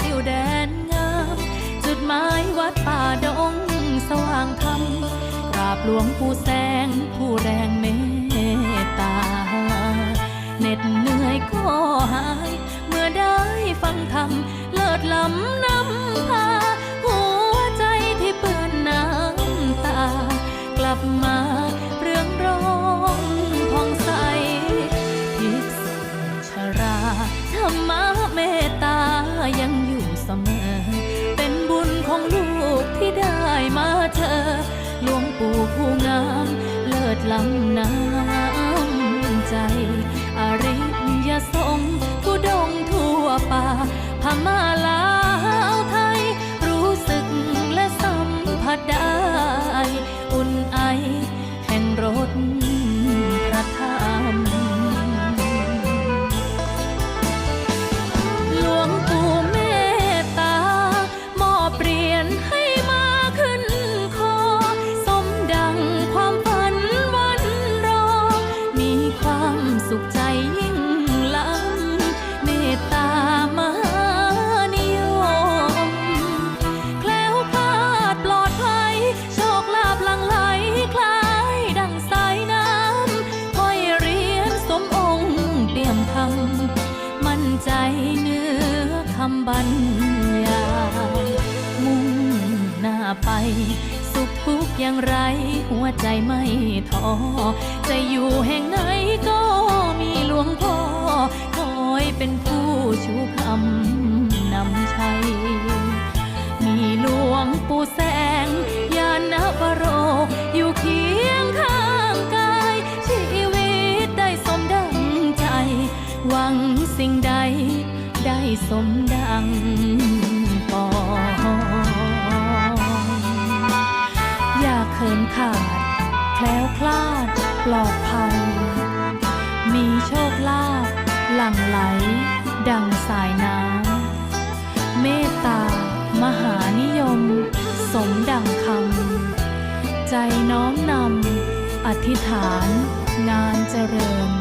ติวแดนงาม จุดหมายวัดป่าดงสว่างธรรมกราบหลวงผู้แสงผู้แรงเมตตาเหน็ดเหนื่อยก็หาย เมื่อได้ฟังธรรมเลิศล้ำนำพา มอ เป็นบุญของลูกที่ได้มาเธอหลวงปู่ผู้งาม เลิศล้ำน้ำใจ อริยสงฆ์ผู้ดงทั่วป่าพม่าลา เนื้อคำบรรยายมุ่งหน้าไป สุขทุกข์อย่างไร หัวใจไม่ท้อจะอยู่แห่งไหนก็ สิ่งใดได้สมดังปองอย่าเขินขาด แคล้วคลาดปลอดภัย มีโชคลาภหลั่งไหล ดังสายน้ำเมตตามหานิยม สมดังคำ ใจน้อมนำอธิษฐานงานเจริญ